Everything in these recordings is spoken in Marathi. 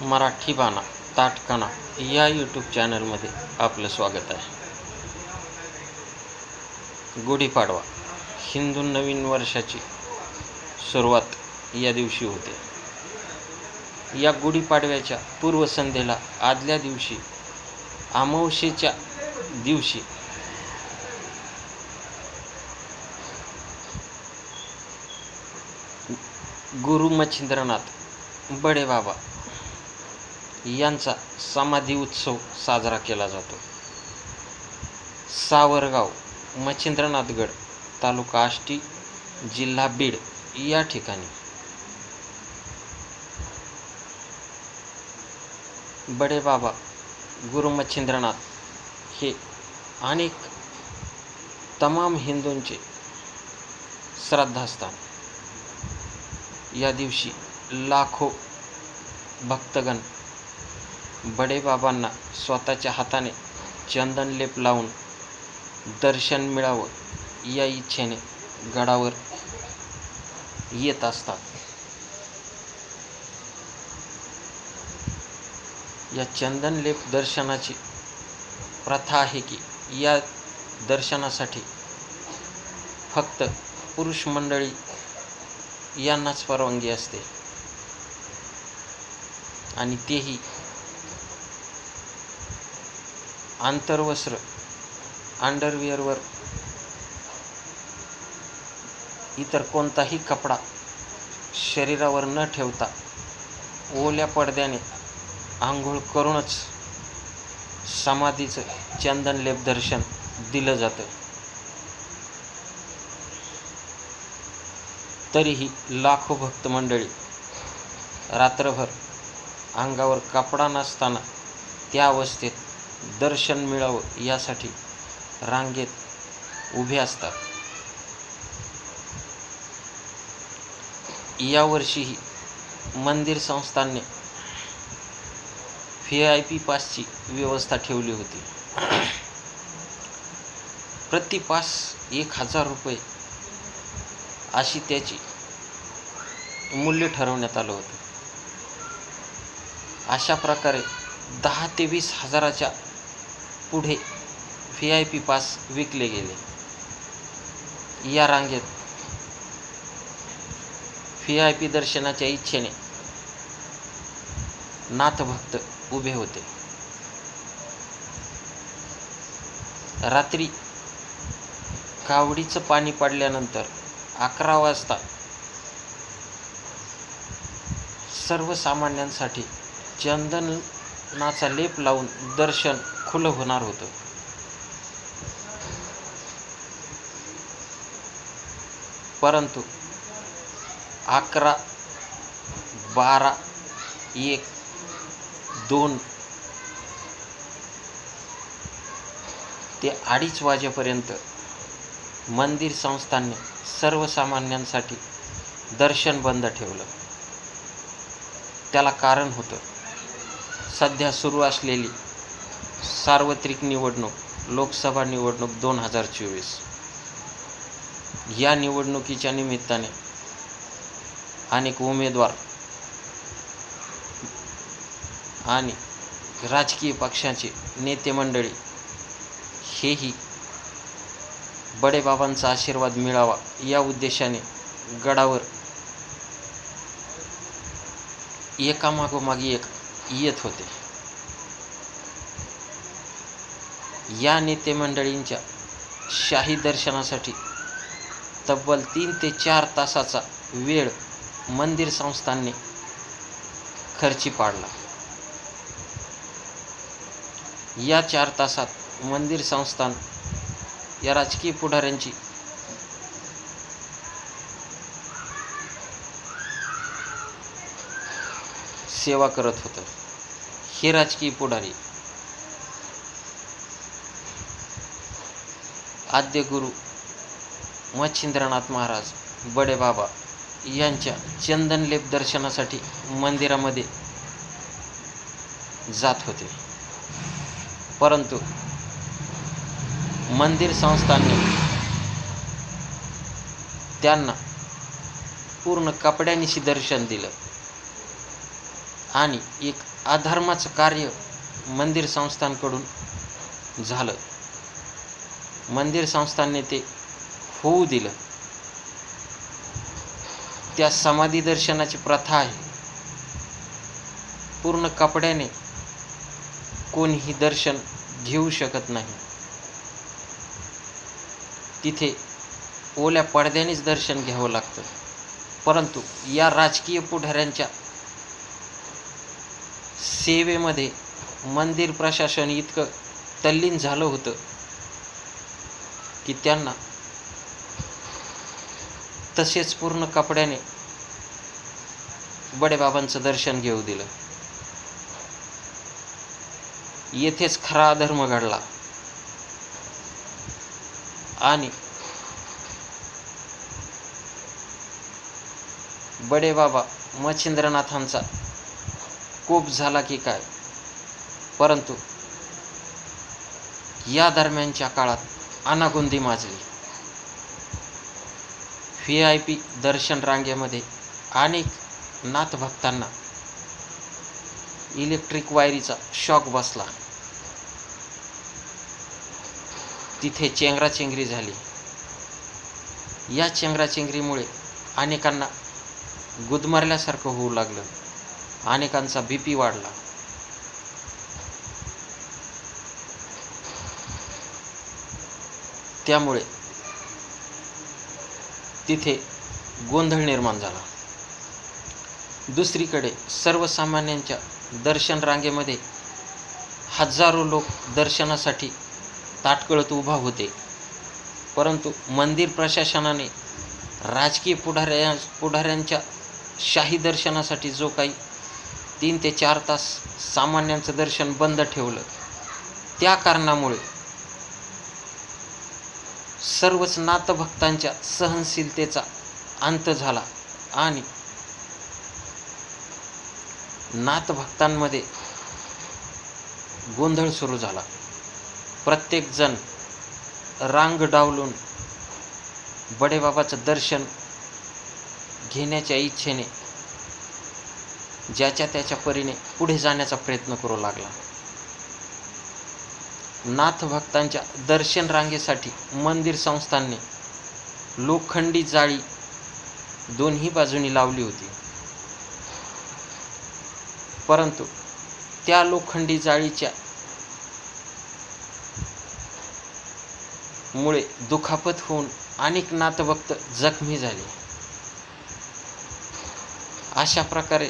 मराठी बाणा ताटकाना या यूट्यूब चॅनलमध्ये आपलं स्वागत आहे. गुढीपाडवा हिंदू नवीन वर्षाची सुरुवात या दिवशी होते. या गुढीपाडव्याच्या पूर्वसंध्येला आदल्या दिवशी अमावस्येच्या दिवशी गुरु मच्छिंद्रनाथ बडे बाबा यांचा समाधी उत्सव साजरा केला जातो. सावरगाव मच्छिंद्रनाथगड तालुका आष्टी जिल्हा बीड या ठिकाणी. बडे बाबा गुरु मच्छिंद्रनाथ हे अनेक तमाम हिंदूंचे श्रद्धास्थान. या दिवशी लाखो भक्तगण बडेबाबांना स्वतःच्या हाताने चंदन लेप लावून दर्शन मिळावं या इच्छेने गडावर येत असतात. या चंदन लेप दर्शनाची प्रथा आहे की या दर्शनासाठी फक्त पुरुष मंडळी यांनाच परवानगी असते. आणि तेही आंतरवस्त्र अंडरविअरवर इतर कोणताही कपडा शरीरावर न ठेवता ओल्या पडद्याने आंघोळ करूनच समाधीचं चंदनलेप दर्शन दिलं जातं. तरीही लाखो भक्त मंडळी रात्रभर अंगावर कपडा नसताना त्या अवस्थेत दर्शन मिळावं यासाठी रांगेत उभे असतात. यावर्षीही मंदिर संस्थांनी व्ही आय पी पासची व्यवस्था ठेवली होती. प्रति पास एक हजार रुपये अशी त्याची मूल्य ठरवण्यात आलं होतं. अशा प्रकारे दहा ते वीस हजाराच्या पुढे व्ही आय पी पास विकले गेले. या रांगेत व्ही आय पी दर्शनाच्या इच्छेने नाथभक्त उभे होते. रात्री कावडीचं पाणी पडल्यानंतर अकरा वाजता सर्वसामान्यांसाठी चंदनाचा लेप लावून दर्शन खुलं होणार होतं. परंतु अकरा बारा एक दोन ते अडीच वाजेपर्यंत मंदिर संस्थांनी सर्वसामान्यांसाठी दर्शन बंद ठेवलं. त्याला कारण होतं सध्या सुरू असलेली सार्वत्रिक निवडणूक लोकसभा निवडणूक दोन हजार चोवीस. या निवडणुकीच्या निमित्ताने अनेक उमेदवार आणि राजकीय पक्षाचे नेते मंडळी हेही बडेबाबांचा आशीर्वाद मिळावा या उद्देशाने गडावर एकामागोमागी एक येत होते. या नेते मंडळींच्या शाही दर्शनासाठी तब्बल तीन ते चार तासाचा वेळ मंदिर संस्थांनी खर्ची पाडला. या चार तासात मंदिर संस्थान या राजकीय पुढाऱ्यांची सेवा करत होतं. हे राजकीय पुढारी आद्य गुरु मच्छिंद्रनाथ महाराज बडे बाबा यांच्या चंदनलेप दर्शनासाठी मंदिरामध्ये जात होते. परंतु मंदिर संस्थांनी त्यांना पूर्ण कपड्यानिशी दर्शन दिलं आणि एक अधर्माचं कार्य मंदिर संस्थांकडून झालं. मंदिर संस्थांनी ते होऊ दिलं. त्या समाधी दर्शनाची प्रथा आहे. पूर्ण कपड्याने कोणीही दर्शन घेऊ शकत नाही. तिथे ओल्या पडद्यानेच दर्शन घ्यावं लागतं. परंतु या राजकीय पुढाऱ्यांच्या सेवेमध्ये मंदिर प्रशासन इतकं तल्लीन झालं होतं. की त्यांना तसेच पूर्ण कपड्याने बडेबाबांचं दर्शन घेऊ दिलं. येथेच खरा धर्म घडला. आणि बडेबाबा मच्छिंद्रनाथांचा कोप झाला की काय? परंतु या दरम्यानच्या काळात अनागोंदी माजली. व्ही आय पी दर्शन रांगेमध्ये अनेक नाथभक्तांना इलेक्ट्रिक वायरीचा शॉक बसला. तिथे चेंगराचेंगरी झाली. या चेंगराचेंगरीमुळे अनेकांना गुदमरल्यासारखं होऊ लागलं. अनेकांचा बी पी वाढला. त्यामुळे तिथे गोंधळ निर्माण झाला. दुसरीकडे सर्वसामान्यांच्या दर्शन रांगेमध्ये हजारो लोक दर्शनासाठी ताटकळत उभा होते. परंतु मंदिर प्रशासनाने राजकीय पुढाऱ्या पुढाऱ्यांच्या शाही दर्शनासाठी जो काही तीन ते चार तास सामान्यांचं दर्शन बंद ठेवलं. त्या कारणामुळे सर्वच नाथभक्तांच्या सहनशीलतेचा अंत झाला आणि नाथभक्तांमध्ये गोंधळ सुरू झाला. प्रत्येकजण रांग डावलून बडेबाबाचं दर्शन घेण्याच्या इच्छेने ज्याच्या त्याच्या परीने पुढे जाण्याचा प्रयत्न करू लागला. नाथभक्तांच्या दर्शन रांगेसाठी मंदिर संस्थांनी लोखंडी जाळी दोन्ही बाजूनी लावली होती. परंतु त्या लोखंडी जाळीच्या मुळे दुखापत होऊन अनेक नाथभक्त जखमी झाले. अशा प्रकारे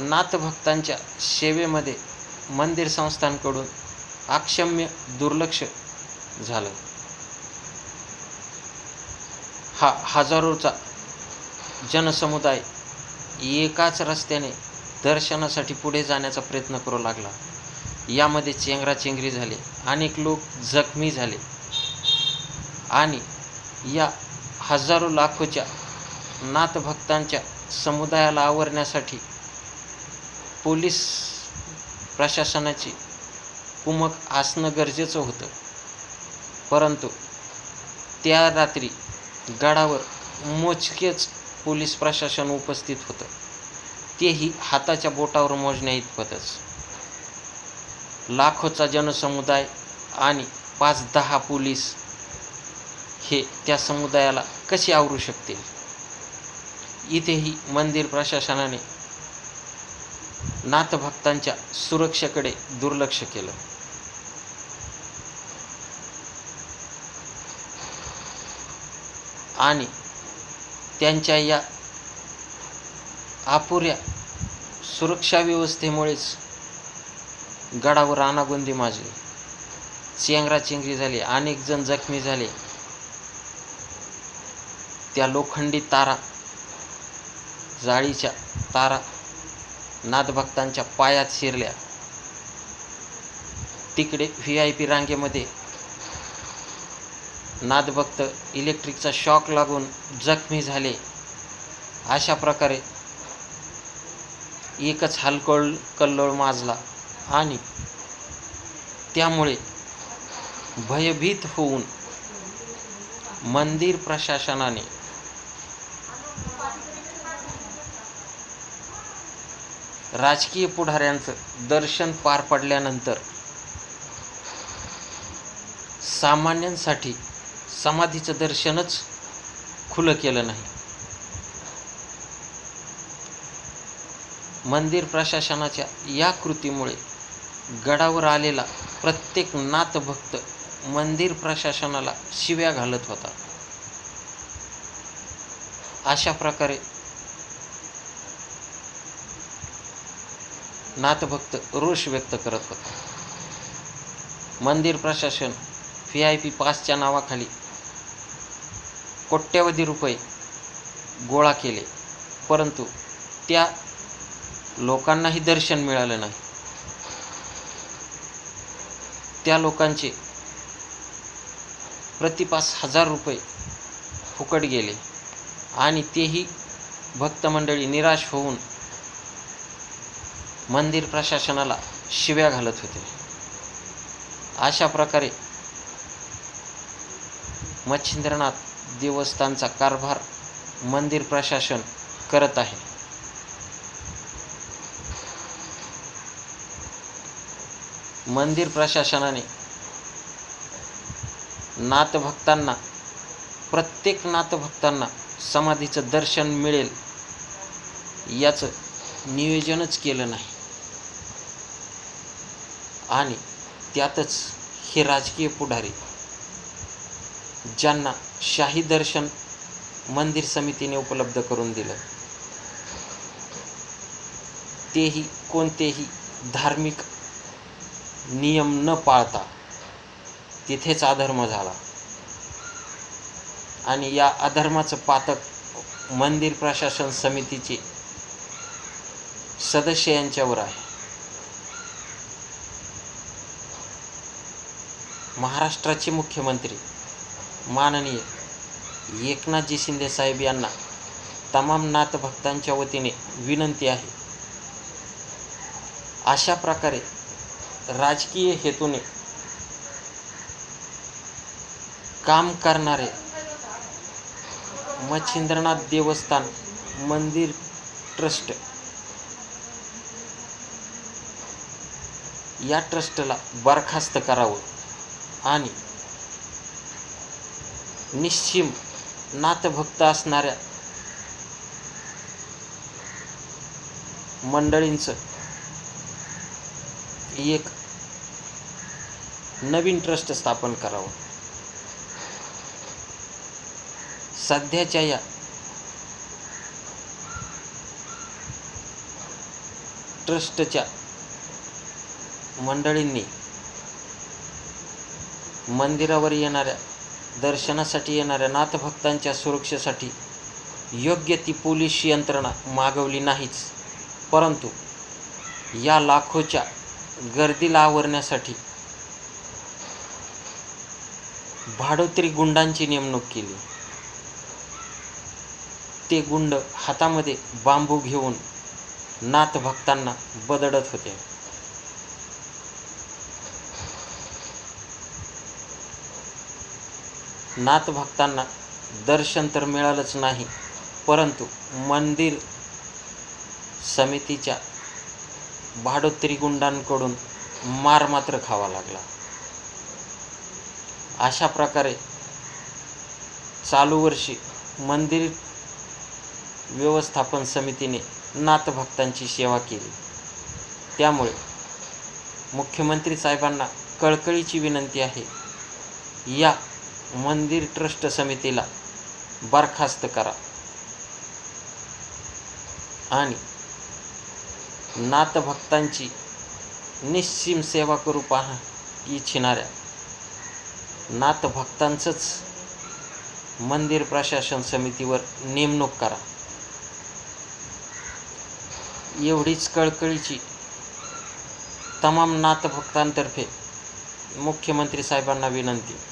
नाथभक्तांच्या सेवेमध्ये मंदिर संस्थांकडून अक्षम्य दुर्लक्ष झालं. हा हजारोचा जनसमुदाय एकाच रस्त्याने दर्शनासाठी पुढे जाण्याचा प्रयत्न करू लागला. यामध्ये चेंगराचेंगरी झाली अनेक लोक जखमी झाले आणि या हजारो लाखोच्या नाथभक्तांच्या समुदायाला आवरण्यासाठी पोलीस प्रशासनाची कुमक असणं गरजेचं होतं. परंतु त्या रात्री गडावर मोजकेच पोलीस प्रशासन उपस्थित होतं. तेही हाताच्या बोटावर मोजण्या इतपतच. लाखोचा जनसमुदाय आणि पाच दहा पोलीस हे त्या समुदायाला कसे आवरू शकतील? इथेही मंदिर प्रशासनाने नाथभक्तांच्या सुरक्षेकडे दुर्लक्ष केलं. आणि त्यांच्या या अपुऱ्या सुरक्षा व्यवस्थेमुळेच गडावर अनागोंदी माजली. चेंगराचेंगरी झाली अनेक जण जखमी झाले. त्या लोखंडी तारा जाळीच्या तारा नादभक्तांच्या पायात शिरल्या. तिकडे व्ही आय पी रांगेमध्ये नादभक्त इलेक्ट्रिकचा शॉक लागून जखमी झाले. अशा प्रकारे एकच हलकळ कल्लोळ माजला आणि त्यामुळे भयभीत होऊन मंदिर प्रशासनाने राजकीय पुढाऱ्यांचं दर्शन पार पडल्यानंतर सामान्यांसाठी समाधीचं दर्शनच खुलं केलं नाही. मंदिर प्रशासनाच्या या कृतीमुळे गडावर आलेला प्रत्येक नाथभक्त मंदिर प्रशासनाला शिव्या घालत होता. अशा प्रकारे नाथभक्त रोष व्यक्त करत होता. मंदिर प्रशासन व्ही आय पी पासच्या नावाखाली कोट्यवधी रुपये गोळा केले. परंतु त्या लोकांनाही दर्शन मिळालं नाही. त्या लोकांचे प्रतिपास हजार रुपये फुकट गेले आणि तेही भक्तमंडळी निराश होऊन मंदिर प्रशासनाला शिव्या घालत होते. अशा प्रकारे मच्छिंद्रनाथ देवस्थानचा कारभार मंदिर प्रशासन करत आहे. मंदिर प्रशासनाने नातभक्तांना प्रत्येक नातभक्तांना समाधीचं दर्शन मिळेल याचं नियोजनच केलं नाही. आणि त्यातच हे राजकीय पुढारी ज्यांना शाही दर्शन मंदिर समितीने उपलब्ध करून दिलं. तेही कोणतेही धार्मिक नियम न पाळता तिथेच अधर्म झाला. आणि या अधर्माचं पातक मंदिर प्रशासन समितीचे सदस्य यांच्यावर आहे. महाराष्ट्राचे मुख्यमंत्री माननीय एकनाथजी शिंदे साहेब यांना तमाम नाथभक्तांच्या वतीने विनंती आहे. अशा प्रकारे राजकीय हेतूने काम करणारे मच्छिंद्रनाथ देवस्थान मंदिर ट्रस्ट या ट्रस्टला बरखास्त करावं आणि निश्चिम नाथभक्त असणाऱ्या मंडळींचं एक नवीन ट्रस्ट स्थापन करावं. सध्याच्या या ट्रस्टच्या मंडळींनी मंदिरावर येणाऱ्या दर्शनासाठी येणाऱ्या नाथभक्तांच्या सुरक्षेसाठी योग्य ती पोलीस यंत्रणा मागवली नाहीच. परंतु या लाखोच्या गर्दीला आवरण्यासाठी भाडोत्री गुंडांची नेमणूक केली. ते गुंड हातामध्ये बांबू घेऊन नाथभक्तांना बदडत होते. नाथभक्तांना दर्शन तर मिळालंच नाही परंतु मंदिर समितीच्या भाडोत्री गुंडांकडून मार मात्र खावा लागला. अशा प्रकारे चालू वर्षी मंदिर व्यवस्थापन समितीने नाथभक्तांची सेवा केली. त्यामुळे मुख्यमंत्री साहेबांना कळकळीची विनंती आहे या मंदिर ट्रस्ट समितीला बरखास्त करा. आणि नाथभक्तांची निश्चिम सेवा करू पाहा इच्छिणाऱ्या. नाथभक्तांचंच मंदिर प्रशासन समितीवर नेमणूक करा. एवढीच कळकळीची तमाम नाथभक्तांतर्फे मुख्यमंत्री साहेबांना विनंती.